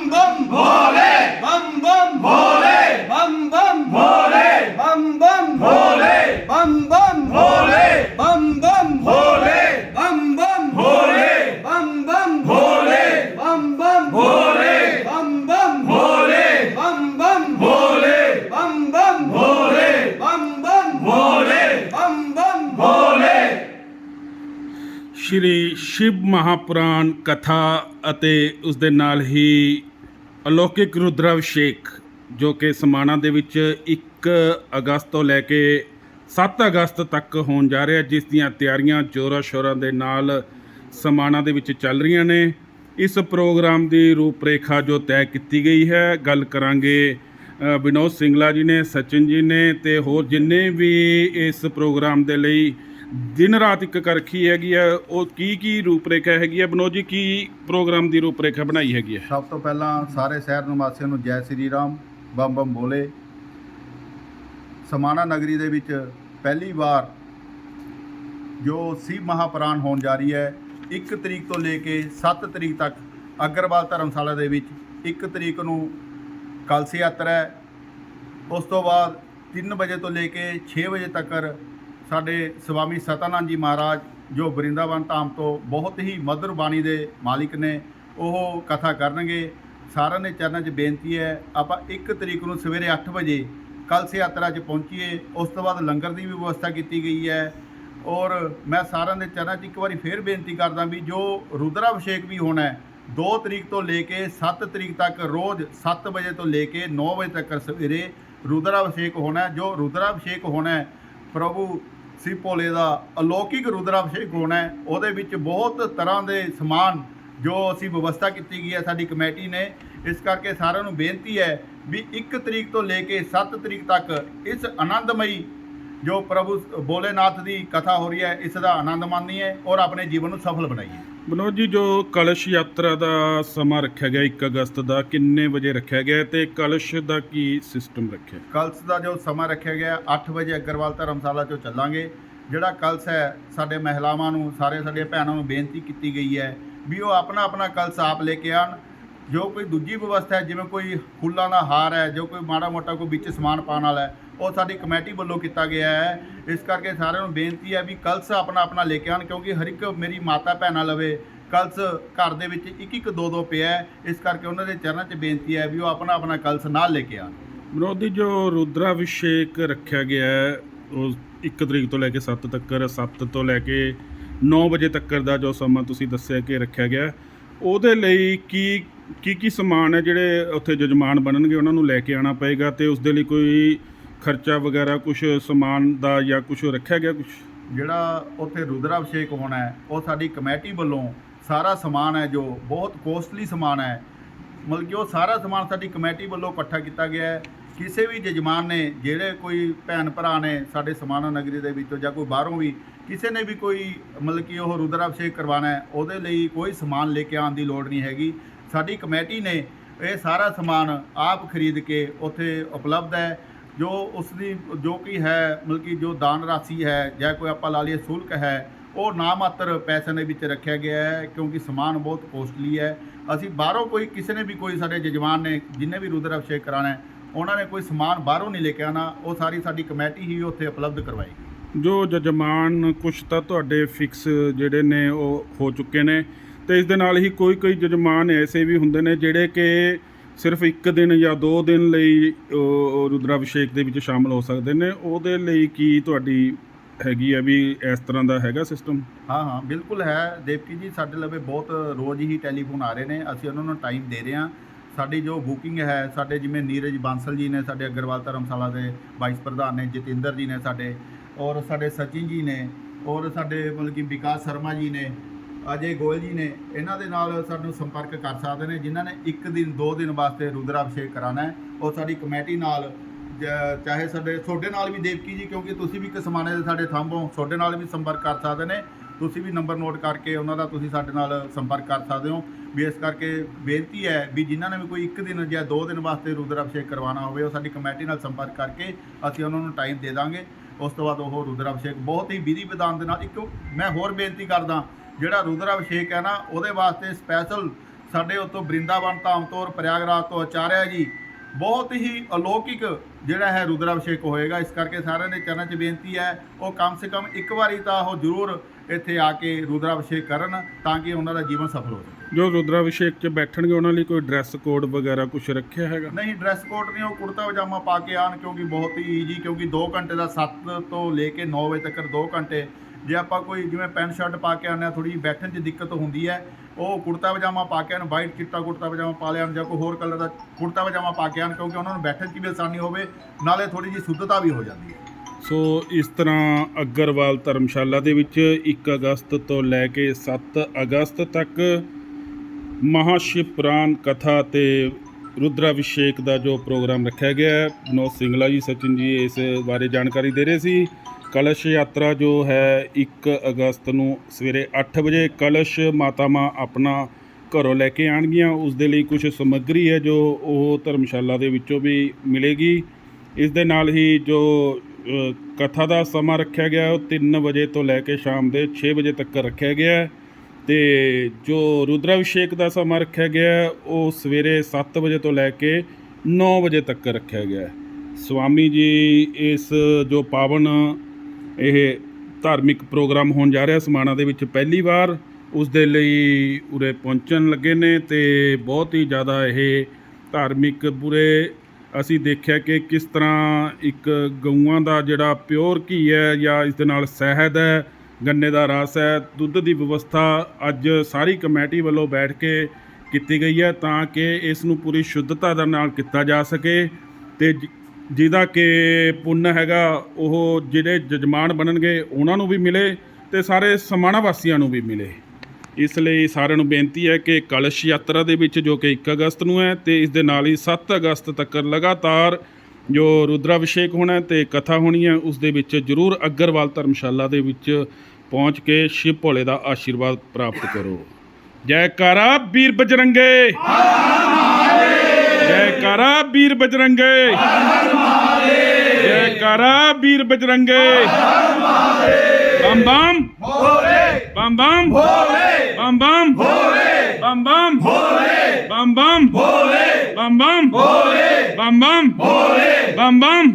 बम भोले बम बम भोले बम बम भोले बम बम भोले बम बम भोले बम बम भोले बम बम भोले बम बम भोले बम बम भोले बम बम भोले बम बम भोले बम बम भोले बम बम भोले बम बम भोले ਸ਼੍ਰੀ ਸ਼ਿਵ ਮਹਾਪੁਰਾਣ ਕਥਾ ਅਤੇ ਉਸ ਦੇ ਨਾਲ ਹੀ ਅਲੌਕਿਕ ਰੁਦਰਾਭਿਸ਼ੇਕ, ਜੋ ਕਿ ਸਮਾਣਾ ਦੇ ਵਿੱਚ 1 ਅਗਸਤ ਤੋਂ ਲੈ ਕੇ 7 ਅਗਸਤ ਤੱਕ ਹੋਣ ਜਾ ਰਿਹਾ, ਜਿਸ ਦੀਆਂ ਤਿਆਰੀਆਂ ਜੋਰਾਂ ਸ਼ੋਰਾਂ ਦੇ ਨਾਲ ਸਮਾਣਾ ਦੇ ਵਿੱਚ ਚੱਲ ਰਹੀਆਂ ਨੇ। ਇਸ ਪ੍ਰੋਗਰਾਮ ਦੀ ਰੂਪਰੇਖਾ ਜੋ ਤੈਅ ਕੀਤੀ ਗਈ ਹੈ, ਗੱਲ ਕਰਾਂਗੇ ਵਿਨੋਦ ਸਿੰਗਲਾ ਜੀ ਨੇ, ਸਚਿਨ ਜੀ ਨੇ ਤੇ ਹੋਰ ਜਿੰਨੇ ਵੀ ਇਸ ਪ੍ਰੋਗਰਾਮ ਦੇ ਲਈ ਦਿਨ ਰਾਤ ਇੱਕ ਕਰ ਰੱਖੀ ਹੈਗੀ ਆ, ਉਹ ਕੀ ਕੀ ਰੂਪਰੇਖਾ ਹੈਗੀ ਆ? ਵਿਨੋਦ ਜੀ, ਕੀ ਪ੍ਰੋਗਰਾਮ ਦੀ ਰੂਪਰੇਖਾ ਬਣਾਈ ਹੈਗੀ ਹੈ ਸਭ ਤੋਂ ਪਹਿਲਾਂ ਸਾਰੇ ਸ਼ਹਿਰ ਨਿਵਾਸੀਆਂ ਨੂੰ ਜੈ ਸ੍ਰੀ ਰਾਮ ਬੰਮ ਬੰਮ ਬੋਲੇ ਸਮਾਣਾ ਨਗਰੀ ਦੇ ਵਿੱਚ ਪਹਿਲੀ ਵਾਰ ਜੋ ਸਿਵ ਮਹਾਪੁਰਾਣ ਹੋਣ ਜਾ ਰਹੀ ਹੈ 1 ਤਰੀਕ ਤੋਂ ਲੈ ਕੇ 7 ਤਰੀਕ ਤੱਕ ਅਗਰਵਾਲ ਧਰਮਸ਼ਾਲਾ ਦੇ ਵਿੱਚ 1 ਤਰੀਕ ਨੂੰ ਕਲਸ ਯਾਤਰਾ ਹੈ। ਉਸ ਤੋਂ ਬਾਅਦ 3 ਵਜੇ ਤੋਂ ਲੈ ਕੇ 6 ਵਜੇ ਤੱਕ ਸਾਡੇ ਸਵਾਮੀ ਸਤਾਨੰਦ ਜੀ ਮਹਾਰਾਜ, ਜੋ ਬ੍ਰਿੰਦਾਵਨ ਧਾਮ ਤੋਂ ਬਹੁਤ ਹੀ ਮਧੁਰ ਬਾਣੀ ਦੇ ਮਾਲਿਕ ਨੇ, ਉਹ ਕਥਾ ਕਰਨਗੇ। ਸਾਰਿਆਂ ਦੇ ਚਰਨਾਂ 'ਚ ਬੇਨਤੀ ਹੈ, ਆਪਾਂ 1 ਤਰੀਕ ਨੂੰ ਸਵੇਰੇ 8 ਵਜੇ ਕਲਸ ਯਾਤਰਾ 'ਚ ਪਹੁੰਚੀਏ। ਉਸ ਤੋਂ ਬਾਅਦ ਲੰਗਰ ਦੀ ਵੀ ਵਿਵਸਥਾ ਕੀਤੀ ਗਈ ਹੈ। ਔਰ ਮੈਂ ਸਾਰਿਆਂ ਦੇ ਚਰਨਾਂ 'ਚ ਇੱਕ ਵਾਰੀ ਫੇਰ ਬੇਨਤੀ ਕਰਦਾ ਵੀ ਜੋ ਰੁਦਰਾਭਿਸ਼ੇਕ ਵੀ ਹੋਣਾ ਹੈ 2 ਤਰੀਕ ਤੋਂ ਲੈ ਕੇ 7 ਤਰੀਕ ਤੱਕ, ਰੋਜ਼ 7 ਵਜੇ ਤੋਂ ਲੈ ਕੇ 9 ਵਜੇ ਤੱਕ ਸਵੇਰੇ ਰੁਦਰਾਭਿਸ਼ੇਕ ਹੋਣਾ ਜੋ ਰੁਦਰਾਭਿਸ਼ੇਕ ਹੋਣਾ ਪ੍ਰਭੂ ਸੀ ਭੋਲੇ ਦਾ ਅਲੌਕਿਕ ਰੁਦਰਾਭਿਸ਼ੇਕ ਹੋਣਾ ਹੈ, ਉਹਦੇ ਵਿੱਚ ਬਹੁਤ ਤਰ੍ਹਾਂ ਦੇ ਸਮਾਨ ਜੋ ਅਸੀਂ ਵਿਵਸਥਾ ਕੀਤੀ ਗਈ ਹੈ, ਸਾਡੀ ਕਮੇਟੀ ਨੇ। ਇਸ ਕਰਕੇ ਸਾਰਿਆਂ ਨੂੰ ਬੇਨਤੀ ਹੈ ਵੀ 1 ਤਰੀਕ ਤੋਂ ਲੈ ਕੇ 7 ਤਰੀਕ ਤੱਕ ਇਸ ਆਨੰਦਮਈ ਜੋ ਪ੍ਰਭੂ ਭੋਲੇਨਾਥ ਦੀ ਕਥਾ ਹੋ ਰਹੀ ਹੈ, ਇਸ ਦਾ ਆਨੰਦ ਮਾਣੀਏ ਔਰ ਆਪਣੇ ਜੀਵਨ ਨੂੰ ਸਫਲ ਬਣਾਈਏ। ਵਿਨੋਦ ਜੀ, ਜੋ ਕਲਸ਼ ਯਾਤਰਾ ਦਾ ਸਮਾਂ ਰੱਖਿਆ ਗਿਆ 1 ਅਗਸਤ ਦਾ, ਕਿੰਨੇ ਵਜੇ ਰੱਖਿਆ ਗਿਆ ਤੇ ਕਲਸ਼ ਦਾ ਕੀ ਸਿਸਟਮ ਰੱਖਿਆ? ਕਲਸ ਦਾ ਜੋ ਸਮਾਂ ਰੱਖਿਆ ਗਿਆ 8 ਵਜੇ ਅਗਰਵਾਲ ਧਰਮਸ਼ਾਲਾ ਚੋਂ ਚੱਲਾਂਗੇ। ਜਿਹੜਾ ਕਲਸ ਹੈ, ਸਾਡੇ ਮਹਿਲਾਵਾਂ ਨੂੰ, ਸਾਰੇ ਸਾਡੇ ਭੈਣਾਂ ਨੂੰ ਬੇਨਤੀ ਕੀਤੀ ਗਈ ਹੈ ਵੀ ਉਹ ਆਪਣਾ ਆਪਣਾ ਕਲਸ ਆਪ ਲੈ ਕੇ ਆਣ ਜੋ ਕੋਈ ਦੂਜੀ ਵਿਵਸਥਾ ਹੈ, ਜਿਵੇਂ ਕੋਈ ਫੁੱਲਾਂ ਦਾ ਹਾਰ ਹੈ, ਜੋ ਕੋਈ ਮਾੜਾ ਮੋਟਾ ਕੋਈ ਵਿੱਚ ਸਮਾਨ ਪਾਉਣ ਵਾਲਾ ਹੈ ਉਹ ਸਾਡੀ ਕਮੇਟੀ ਵੱਲੋਂ ਕੀਤਾ ਗਿਆ ਹੈ। ਇਸ ਕਰਕੇ ਸਾਰਿਆਂ ਨੂੰ ਬੇਨਤੀ ਹੈ ਵੀ ਕਲਸ ਆਪਣਾ ਆਪਣਾ ਲੈ ਕੇ ਆਣ ਕਿਉਂਕਿ ਹਰ ਇੱਕ ਮੇਰੀ ਮਾਤਾ ਭੈਣਾਂ ਲਵੇ ਕਲਸ ਘਰ ਦੇ ਵਿੱਚ ਇੱਕ ਇੱਕ ਦੋ ਦੋ ਪਿਆ ਇਸ ਕਰਕੇ ਉਹਨਾਂ ਦੇ ਚਰਨਾਂ 'ਚ ਬੇਨਤੀ ਹੈ ਵੀ ਉਹ ਆਪਣਾ ਆਪਣਾ ਕਲਸ ਨਾਲ ਲੈ ਕੇ ਆਣ ਵਿਰੋਧੀ ਜੋ ਰੁਦਰਾਭਿਸ਼ੇਕ ਰੱਖਿਆ ਗਿਆ ਹੈ, ਉਹ 1 ਤਰੀਕ ਤੋਂ ਲੈ ਕੇ 7 ਤੱਕ 7 ਤੋਂ ਲੈ ਕੇ 9 ਵਜੇ ਤੱਕ ਦਾ ਜੋ ਸਮਾਂ ਤੁਸੀਂ ਦੱਸਿਆ ਕਿ ਰੱਖਿਆ ਗਿਆ, ਉਹਦੇ ਲਈ ਕੀ ਕੀ ਕੀ ਸਮਾਨ ਹੈ ਜਿਹੜੇ ਉੱਥੇ ਜਜਮਾਨ ਬਣਨਗੇ, ਉਹਨਾਂ ਨੂੰ ਲੈ ਕੇ ਆਉਣਾ ਪਏਗਾ ਤੇ ਉਸ ਦੇ ਲਈ ਕੋਈ ਖਰਚਾ ਵਗੈਰਾ ਕੁਝ ਸਮਾਨ ਦਾ ਜਾਂ ਕੁਝ ਰੱਖਿਆ ਗਿਆ ਕੁਝ ਜਿਹੜਾ ਉੱਥੇ ਰੁਦਰਾਭਿਸ਼ੇਕ ਹੋਣਾ ਹੈ, ਉਹ ਸਾਡੀ ਕਮੇਟੀ ਵੱਲੋਂ ਸਾਰਾ ਸਮਾਨ ਹੈ ਜੋ, ਬਹੁਤ ਕੋਸਟਲੀ ਸਮਾਨ ਹੈ। ਮਤਲਬ ਕਿ ਉਹ ਸਾਰਾ ਸਮਾਨ ਸਾਡੀ ਕਮੇਟੀ ਵੱਲੋਂ ਇਕੱਠਾ ਕੀਤਾ ਗਿਆ ਹੈ। ਕਿਸੇ ਵੀ ਜਜਮਾਨ ਨੇ, ਜਿਹੜੇ ਕੋਈ ਭੈਣ ਭਰਾ ਨੇ ਸਾਡੇ ਸਮਾਨਾ ਨਗਰੀ ਦੇ ਵਿੱਚੋਂ ਜਾਂ ਕੋਈ ਬਾਹਰੋਂ ਵੀ, ਕਿਸੇ ਨੇ ਵੀ ਕੋਈ ਮਤਲਬ ਕਿ ਉਹ ਰੁਦਰਾਭਿਸ਼ੇਕ ਕਰਵਾਉਣਾ ਹੈ, ਉਹਦੇ ਲਈ ਕੋਈ ਸਮਾਨ ਲੈ ਕੇ ਆਉਣ ਦੀ ਲੋੜ ਨਹੀਂ ਹੈਗੀ। ਸਾਡੀ ਕਮੇਟੀ ਨੇ ਇਹ ਸਾਰਾ ਸਮਾਨ ਆਪ ਖਰੀਦ ਕੇ ਉੱਥੇ ਉਪਲਬਧ ਹੈ। ਜੋ ਉਸ ਦੀ ਜੋ ਕੀ ਹੈ, ਮਤਲਬ ਕਿ ਜੋ ਦਾਨ ਰਾਸ਼ੀ ਹੈ ਜਾਂ ਕੋਈ ਆਪਾਂ ਲਾ ਲਈਏ ਸ਼ੁਲਕ ਹੈ, ਉਹ ਨਾ ਮਾਤਰ ਪੈਸਿਆਂ ਦੇ ਵਿੱਚ ਰੱਖਿਆ ਗਿਆ ਹੈ ਕਿਉਂਕਿ ਸਮਾਨ ਬਹੁਤ ਕੋਸਟਲੀ ਹੈ। ਅਸੀਂ ਬਾਹਰੋਂ ਕੋਈ, ਕਿਸੇ ਨੇ ਵੀ ਕੋਈ ਸਾਡੇ ਜਜਮਾਨ ਨੇ ਜਿੰਨੇ ਵੀ ਰੁਦਰ ਅਭਿਸ਼ੇਕ ਕਰਾਣਾ ਉਹਨਾਂ ਨੇ ਕੋਈ ਸਮਾਨ ਬਾਹਰੋਂ ਨਹੀਂ ਲੈ ਕੇ ਆਣਾ ਉਹ ਸਾਰੀ ਸਾਡੀ ਕਮੇਟੀ ਹੀ ਉੱਥੇ ਉਪਲਬਧ ਕਰਵਾਏਗੀ। ਜੋ ਜਜਮਾਨ ਕੁਛ ਤਾਂ ਤੁਹਾਡੇ ਫਿਕਸ ਜਿਹੜੇ ਨੇ ਉਹ ਹੋ ਚੁੱਕੇ ਨੇ ਤੇ ਇਸ ਦੇ ਨਾਲ ਹੀ ਕੋਈ ਕੋਈ ਜਜਮਾਨ ਐਸੇ ਵੀ ਹੁੰਦੇ ਨੇ ਜਿਹੜੇ ਕਿ ਸਿਰਫ ਇੱਕ ਦਿਨ ਜਾਂ ਦੋ ਦਿਨ ਲਈ ਉਹ ਰੁਦਰਾਭਿਸ਼ੇਕ ਦੇ ਵਿੱਚ ਸ਼ਾਮਲ ਹੋ ਸਕਦੇ ਨੇ। ਉਹਦੇ ਲਈ ਕੀ ਤੁਹਾਡੀ ਹੈਗੀ ਆ ਵੀ ਇਸ ਤਰ੍ਹਾਂ ਦਾ ਹੈਗਾ ਸਿਸਟਮ ਹਾਂ ਹਾਂ, ਬਿਲਕੁਲ ਹੈ। ਦੇਵਕੀ ਜੀ, ਸਾਡੇ ਲਵੇ ਬਹੁਤ ਰੋਜ਼ ਹੀ ਟੈਲੀਫੋਨ ਆ ਰਹੇ ਨੇ। ਅਸੀਂ ਉਹਨਾਂ ਨੂੰ ਟਾਈਮ ਦੇ ਰਹੇ ਹਾਂ। ਸਾਡੀ ਜੋ ਬੁਕਿੰਗ ਹੈ, ਸਾਡੇ ਜਿਵੇਂ ਨੀਰਜ ਬਾਂਸਲ ਜੀ ਨੇ, ਸਾਡੇ ਅਗਰਵਾਲ ਧਰਮਸ਼ਾਲਾ ਦੇ ਵਾਈਸ ਪ੍ਰਧਾਨ ਨੇ, ਜਤਿੰਦਰ ਜੀ ਨੇ ਸਾਡੇ, ਔਰ ਸਾਡੇ ਸਚਿਨ ਜੀ ਨੇ, ਔਰ ਸਾਡੇ ਮਤਲਬ ਕਿ ਵਿਕਾਸ ਸ਼ਰਮਾ ਜੀ ਨੇ ਅਜੇ ਗੋਇਲ ਜੀ ਨੇ ਇਹਨਾਂ ਦੇ ਨਾਲ ਸਾਨੂੰ ਸੰਪਰਕ ਕਰ ਸਕਦੇ ਨੇ, ਜਿਨ੍ਹਾਂ ਨੇ ਇੱਕ ਦਿਨ, ਦੋ ਦਿਨ ਵਾਸਤੇ ਰੁਦਰਾਭਿਸ਼ੇਕ ਕਰਾਣਾ ਹੈ ਉਹ ਸਾਡੀ ਕਮੇਟੀ ਨਾਲ, ਜ- ਚਾਹੇ ਸਾਡੇ, ਤੁਹਾਡੇ ਨਾਲ ਵੀ ਦੇਵਕੀ ਜੀ, ਕਿਉਂਕਿ ਤੁਸੀਂ ਵੀ ਕਿਸਮਾਨੇ ਦੇ ਸਾਡੇ ਥੰਬ ਹੋ, ਤੁਹਾਡੇ ਨਾਲ ਵੀ ਸੰਪਰਕ ਕਰ ਸਕਦੇ ਨੇ। ਤੁਸੀਂ ਵੀ ਨੰਬਰ ਨੋਟ ਕਰਕੇ ਉਹਨਾਂ ਦਾ ਤੁਸੀਂ ਸਾਡੇ ਨਾਲ ਸੰਪਰਕ ਕਰ ਸਕਦੇ ਹੋ। ਵੀ ਇਸ ਕਰਕੇ ਬੇਨਤੀ ਹੈ ਵੀ ਜਿਨ੍ਹਾਂ ਨੇ ਵੀ ਕੋਈ ਇੱਕ ਦਿਨ ਜਾਂ ਦੋ ਦਿਨ ਵਾਸਤੇ ਰੁਦਰ ਅਭਿਸ਼ੇਕ ਕਰਵਾਉਣਾ ਹੋਵੇ, ਉਹ ਸਾਡੀ ਕਮੇਟੀ ਨਾਲ ਸੰਪਰਕ ਕਰਕੇ ਅਸੀਂ ਉਹਨਾਂ ਨੂੰ ਟਾਈਮ ਦੇ ਦਾਂਗੇ। ਉਸ ਤੋਂ ਬਾਅਦ ਉਹ ਰੁਦਰ ਅਭਿਸ਼ੇਕ ਬਹੁਤ ਹੀ ਵਿਧੀ ਵਿਧਾਨ ਦੇ ਨਾਲ, ਇੱਕ ਮੈਂ ਹੋਰ ਬੇਨਤੀ ਕਰਦਾ ਜਿਹੜਾ ਰੁਦਰਾਭਿਸ਼ੇਕ ਹੈ ਨਾ ਉਹਦੇ ਵਾਸਤੇ ਸਪੈਸ਼ਲ ਸਾਡੇ ਉੱਤੋਂ ਬ੍ਰਿੰਦਾਵਨ ਧਾਮ ਤੋਂ ਪ੍ਰਯਾਗਰਾਜ ਤੋਂ ਆਚਾਰਿਆ ਜੀ। ਬਹੁਤ ਹੀ ਅਲੌਕਿਕ ਜਿਹੜਾ ਹੈ ਰੁਦਰਾਭਿਸ਼ੇਕ ਹੋਏਗਾ। ਇਸ ਕਰਕੇ ਸਾਰਿਆਂ ਦੇ ਚਰਨਾਂ 'ਚ ਬੇਨਤੀ ਹੈ ਉਹ ਕਮ ਸੇ ਕਮ ਇੱਕ ਵਾਰੀ ਤਾਂ ਉਹ ਜ਼ਰੂਰ ਇੱਥੇ ਆ ਕੇ ਰੁਦਰਾਭਿਸ਼ੇਕ ਕਰਨ ਤਾਂ ਕਿ ਉਹਨਾਂ ਦਾ ਜੀਵਨ ਸਫਲ ਹੋ ਸਕੇ। ਜੋ ਰੁਦਰਾਭਿਸ਼ੇਕ 'ਚ ਬੈਠਣਗੇ ਉਹਨਾਂ ਲਈ ਕੋਈ ਡਰੈਸ ਕੋਡ ਵਗੈਰਾ ਕੁਝ ਰੱਖਿਆ ਹੈਗਾ? ਨਹੀਂ ਡਰੈਸ ਕੋਡ ਨਹੀਂ ਉਹ ਕੁੜਤਾ ਪਜਾਮਾ ਪਾ ਕੇ ਆਣ ਕਿਉਂਕਿ ਬਹੁਤ ਹੀ ਈਜੀ ਕਿਉਂਕਿ 2 ਘੰਟੇ ਦਾ 7 ਤੋਂ ਲੈ ਕੇ 9 ਵਜੇ ਤੱਕ 2 ਘੰਟੇ ਜੇ ਆਪਾਂ ਕੋਈ ਜਿਵੇਂ ਪੈਂਟ ਸ਼ਰਟ ਪਾ ਕੇ ਆਉਂਦੇ ਹਾਂ ਥੋੜੀ ਬੈਠਣ 'ਚ ਦਿੱਕਤ ਹੁੰਦੀ ਹੈ, ਉਹ ਕੁੜਤਾ ਪਜਾਮਾ ਪਾ ਕੇ ਆਉਣ, ਵਾਈਟ ਚਿੱਟਾ ਕੁੜਤਾ ਪਜਾਮਾ ਪਾ ਲਿਆਣ ਜਾਂ ਕੋਈ ਹੋਰ ਕਲਰ ਦਾ ਕੁੜਤਾ ਪਜਾਮਾ ਪਾ ਕੇ ਆਉਣ, ਕਿਉਂਕਿ ਉਹਨਾਂ ਨੂੰ ਬੈਠਣ 'ਚ ਵੀ ਆਸਾਨੀ ਹੋਵੇ, ਨਾਲੇ ਥੋੜੀ ਜਿਹੀ ਸ਼ੁੱਧਤਾ ਵੀ ਹੋ ਜਾਂਦੀ ਹੈ। ਸੋ ਇਸ ਤਰ੍ਹਾਂ ਅਗਰਵਾਲ ਧਰਮਸ਼ਾਲਾ ਦੇ ਵਿੱਚ 1 ਅਗਸਤ ਤੋਂ ਲੈ ਕੇ 7 ਅਗਸਤ ਤੱਕ ਮਹਾਸ਼ਿਵਪੁਰਾਨ ਕਥਾ ਤੇ ਰੁਦਰਾਭਿਸ਼ੇਕ ਦਾ ਜੋ ਪ੍ਰੋਗਰਾਮ ਰੱਖਿਆ ਗਿਆ ਹੈ, ਵਿਨੋਦ ਸਿੰਗਲਾ ਜੀ, ਸਚਿਨ ਜੀ ਇਸ ਬਾਰੇ ਜਾਣਕਾਰੀ ਦੇ ਰਹੇ ਸੀ। ਕਲਸ਼ ਯਾਤਰਾ ਜੋ ਹੈ 1 ਅਗਸਤ ਨੂੰ ਸਵੇਰੇ 8 ਵਜੇ ਕਲਸ਼ ਮਾਤਾਵਾਂ ਆਪਣਾ ਘਰੋਂ ਲੈ ਕੇ ਆਣਗੀਆਂ ਉਸ ਦੇ ਲਈ ਕੁਝ ਸਮੱਗਰੀ ਹੈ ਜੋ ਉਹ ਧਰਮਸ਼ਾਲਾ ਦੇ ਵਿੱਚੋਂ ਵੀ ਮਿਲੇਗੀ। ਇਸ ਦੇ ਨਾਲ ਹੀ ਜੋ ਕਥਾ ਦਾ ਸਮਾਂ ਰੱਖਿਆ ਗਿਆ, ਉਹ 3 ਵਜੇ ਤੋਂ ਲੈ ਕੇ ਸ਼ਾਮ ਦੇ 6 ਵਜੇ ਤੱਕ ਰੱਖਿਆ ਗਿਆ ਹੈ। ਤੇ ਜੋ ਰੁਦਰਾਭਿਸ਼ੇਕ ਦਾ ਸਮਾਂ ਰੱਖਿਆ ਗਿਆ ਉਹ ਸਵੇਰੇ 7 ਵਜੇ ਤੋਂ ਲੈ ਕੇ 9 ਵਜੇ ਤੱਕ ਰੱਖਿਆ ਗਿਆ ਹੈ। ਸਵਾਮੀ ਜੀ ਇਸ ਜੋ ਪਾਵਨ ਇਹ ਧਾਰਮਿਕ ਪ੍ਰੋਗਰਾਮ ਹੋਣ ਜਾ ਰਿਹਾ ਸਮਾਣਾ ਦੇ ਵਿੱਚ ਪਹਿਲੀ ਵਾਰ ਉਸ ਦੇ ਲਈ ਉਰੇ ਪਹੁੰਚਣ ਲੱਗੇ ਨੇ ਤੇ ਬਹੁਤ ਹੀ ਜ਼ਿਆਦਾ ਇਹ ਧਾਰਮਿਕ ਪੂਰੇ ਅਸੀਂ ਦੇਖਿਆ ਕਿ ਕਿਸ ਤਰ੍ਹਾਂ ਇੱਕ ਗਊਆਂ ਦਾ ਜਿਹੜਾ ਪਿਓਰ ਘੀ ਹੈ ਜਾਂ ਇਸ ਦੇ ਨਾਲ ਸ਼ਹਿਦ ਹੈ, ਗੰਨੇ ਦਾ ਰਸ ਹੈ, ਦੁੱਧ ਦੀ ਵਿਵਸਥਾ ਅੱਜ ਸਾਰੀ ਕਮੇਟੀ ਵੱਲੋਂ ਬੈਠ ਕੇ ਕੀਤੀ ਗਈ ਹੈ ਤਾਂ ਕਿ ਇਸ ਨੂੰ ਪੂਰੀ ਸ਼ੁੱਧਤਾ ਦੇ ਨਾਲ ਕੀਤਾ ਜਾ ਸਕੇ ਤੇ ਜ- ਜਿਹਦਾ ਕਿ ਪੁੰਨ ਹੈਗਾ, ਉਹ ਜਿਹੜੇ ਜਜਮਾਨ ਬਣਨਗੇ, ਉਹਨਾਂ ਨੂੰ ਵੀ ਮਿਲੇ ਤੇ ਸਾਰੇ ਸਮਾਣਾ ਵਾਸੀਆਂ ਨੂੰ ਵੀ ਮਿਲੇ। ਇਸ ਲਈ ਸਾਰਿਆਂ ਨੂੰ ਬੇਨਤੀ ਹੈ ਕਿ ਕਲਸ਼ ਯਾਤਰਾ ਦੇ ਵਿੱਚ ਜੋ ਕਿ 1 ਅਗਸਤ ਨੂੰ ਹੈ ਤੇ ਇਸ ਦੇ ਨਾਲ ਹੀ 7 ਅਗਸਤ ਤੱਕ ਲਗਾਤਾਰ ਜੋ ਰੁਦਰਾਭਿਸ਼ੇਕ ਹੋਣਾ ਹੈ ਤੇ ਕਥਾ ਹੋਣੀ ਹੈ, ਉਸ ਦੇ ਵਿੱਚ ਜਰੂਰ ਅਗਰਵਾਲ ਧਰਮਸ਼ਾਲਾ ਦੇ ਵਿੱਚ ਪਹੁੰਚ ਕੇ ਸ਼ਿਵ ਭੋਲੇ ਦਾ ਆਸ਼ੀਰਵਾਦ ਪ੍ਰਾਪਤ ਕਰੋ। ਜੈਕਾਰਾ, ਵੀਰ ਬਜਰੰਗੇ! ਜੈਕਾਰਾ ਵੀਰ ਬਜਰੰਗੇ। ਜੈਕਾਰਾ ਵੀਰ ਬਜਰੰਗੇ। ਬੰਮ ਬੰਮ ਬੰਮ ਬੰਮ ਬੰਮ ਬੰਮ ਬੰਮ ਬੰਮ ਬੰਮ ਬੰਮ ਬੰਮ ਬੰਮ ਬੰਮ ਬੰਮ ਬੰਮ ਬੰਮ